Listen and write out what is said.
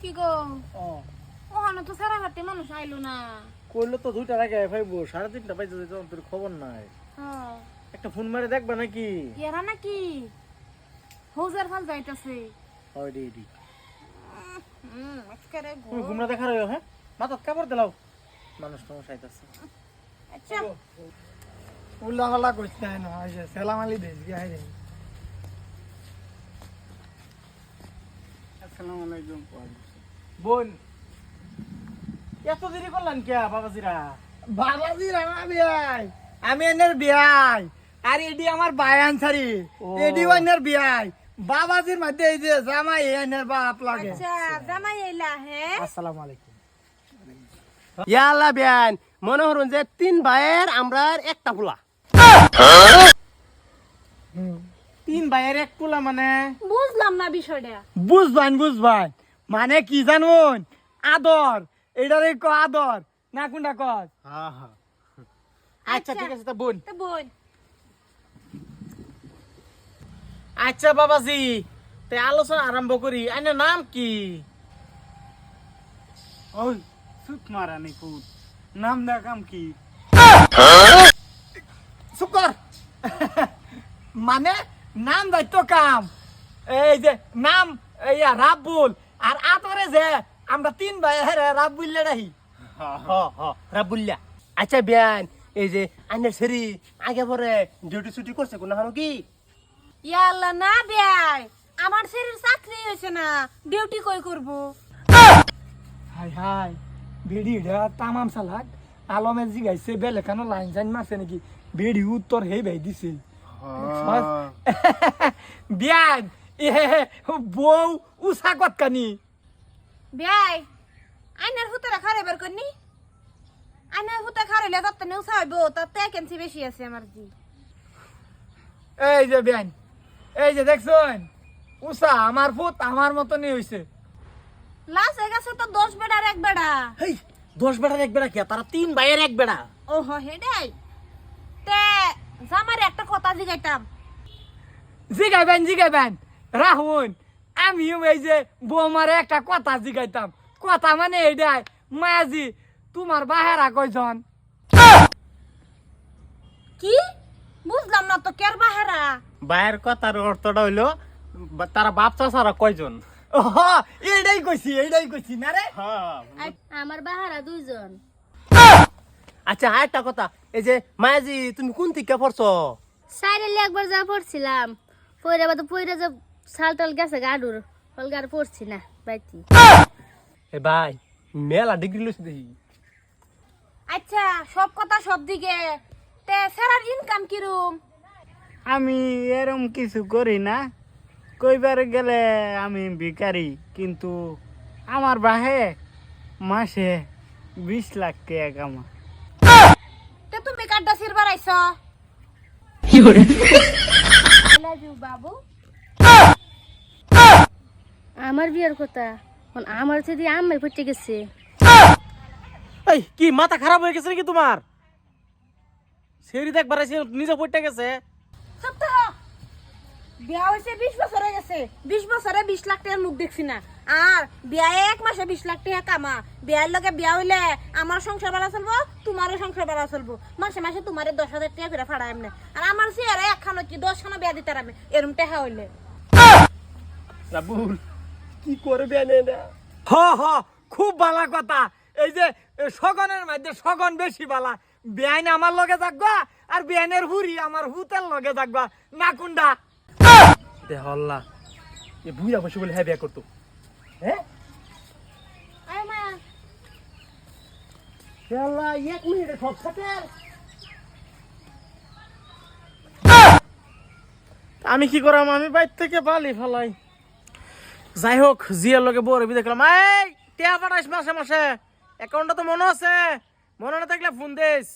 কি গো? ও। ওখানে তো সারা হাতে মানুষ আইলো না। কইলো তো দুইটার আগে ভাইবো সাড়ে তিনটা বাজে যেত তোর খবর নাই। একটা ফোন মারে দেখবা নাকি? এরা নাকি? হৌজার ফাল যাইতাছে। হয় ডি হুম আজকেরে গো। ঘুমরা দেখা রইও হ্যাঁ? মাথাত কাপড় দিলাও। মানুষ তো আইতাছে আচ্ছা। উল্লা পাল্লা করতে হয় না হয়েছে সেলাম আলী দেশ গিয়ে হাই আসসালামু আলাইকুম বোন এত দেরি করলেন কে বাবাজিরা? বাবাজি রানা বিয়াই আমি এনের বিয়াই আর এডি আমার বাই আনসারি ও। এডি বিয়াই। বাবাজির মধ্যে এই যে জামাই এনের বাপ লাগে। আচ্ছা জামাই আইলা হ্যাঁ আসসালামু আলাইকুম। ইয়াল্লা বেন মনে হরুন যে তিন ভাইয়ের আমরা একটা ফুলা তিন ভাইয়ের এক পোলা মানে? বুঝলাম না বিষয়টা। বুঝবান বুঝবান। মানে কি জানুন? আদর। এটারে ক আদর। না কোনটা কস? আচ্ছা ঠিক আছে তা বোন। তো বোন। আচ্ছা বাবাজি। তে আলোচনা আরম্ভ করি। আইনের নাম কি? ওই সুত মারানি নাম দেখাম কি? শুকর মানে নাম দায়িত্ব কাম। এই যে নাম ইয়া রাব্বুল। আর আতরে যে আমরা তিন ভাই হেরে রাব্বুল রাহি রাবুল্লা আচ্ছা বেন এই যে আনের সেরি আগে পরে ডিউটি ছুটি করছে কোন হানো কি? ইয়াল্লা না বেয়াই আমার শরীর চাকরি হয়েছে না ডিউটি কই করব? হাই হাই বেড়ি এটা তামাম সালাক আলমে জিগাইছে বেলে কেন লাইন সাইন মারছে নাকি? বেড়ি উত্তর হে ভাই দিছে। বিয়ান এ বউ উষা কত কানি। বেয়াই আইনার হুতারা খারে বের করনি আইনার হুতা খারাইলে তাতে নেও সাইব তাতে কেনসি বেশি আছে আমার জি। এই যে বিয়ান এই যে দেখছুন উষা আমার ফুট আমার মতনই হইছে। লাস হয়ে গেছে তো দশ বেড়ার এক বেড়া। হেই দশ বেড়ার এক বেড়া কে তারা তিন ভাইয়ের এক বেড়া। ও হ হেডাই। তে জামারে একটা কথা জিগাইতাম। জিগাইবেন জিগাইবেন। রাহুন আমিও এই যে বৌমারে একটা কথা জিগাইতাম। কথা মানে এইটাই মায়াজি তোমার বাহেরা কয়জন? কি? বুঝলাম না তো কের বাহেরা? ভাইয়ের কথার অর্থটা হইল বা- তারা বাপ চাষারা কয়জন? এইটাই কইছি এইটাই কইছি না রে? আমার বাহারা দুইজন। আচ্ছা আর একটা কথা এই যে মায়াজি তুমি কোন থেকে পড়ছো? সাইডে একবার যা পড়ছিলাম পয়রা বাদ পয়রা যে সাল টাল গেছে গাডুর হলগার পড়ছি না বাইতি। এ ভাই মেলা ডিগ্রি লইছে দেখি। আচ্ছা সব কথা সব দিকে। তে স্যারার ইনকাম কিরম? আমি এরম কিছু করি না। কইবার গেলে আমি ভিখারি কিন্তু আমার বাহে মাসে বিশ লাখ টাকা কামা। তে তুমি কাড্ডা সির বাড়াইছ লাভ ইউ বাবু। আমার বিয়ের কথা। আমার যদি আম্মাই পড়তে গেছে। এই কি মাথা খারাপ হয়ে গেছে নাকি তোমার? সেরি দেখবার এসে নিজে পড়তে গেছে। বিয়া হয়েছে বিশ বছর হয়ে গেছে। বিশ বছরে বিশ লাখ টাকার মুখ দেখছি না। আর বিয়া এক মাসে বিশ লাখ টাকা কামা। বিয়ার লগে বিয়া হইলে আমার সংসার বাড়া চলবো তোমারও সংসার বাড়া চলবো। মাসে মাসে তোমারে দশ হাজার টাকা করে ফাড়া এমনি আর আমার চেয়ারে একখানো কি দশখানো বিয়া দিতে আমি এরম টাকা হইলে। রাবুল। কি করবে না হ হ খুব বালা কথা। এই যে সগনের মধ্যে সগন বেশি বালা। বেআইন আমার লগে থাকবা আর বেআইনের হুরি আমার হুতের লগে থাকবা না কুন্ডা। দে হল্লা। এ বুইরা বসে বলে হ্যাঁ বিয়া করতো। হ্যাঁ? আয় মা। ইয়াল্লা এক মিনিটে সব সাথে আমি কি করাম? আমি বাইর থেকে পালি ফেলাই। যাই হোক জিয়ার লগে বউরে রবি দেখলাম। এই, টিয়া পাঠাইস মাসে মাসে। অ্যাকাউন্টটা তো মনে আছে। মনে না থাকলে ফোন দিস।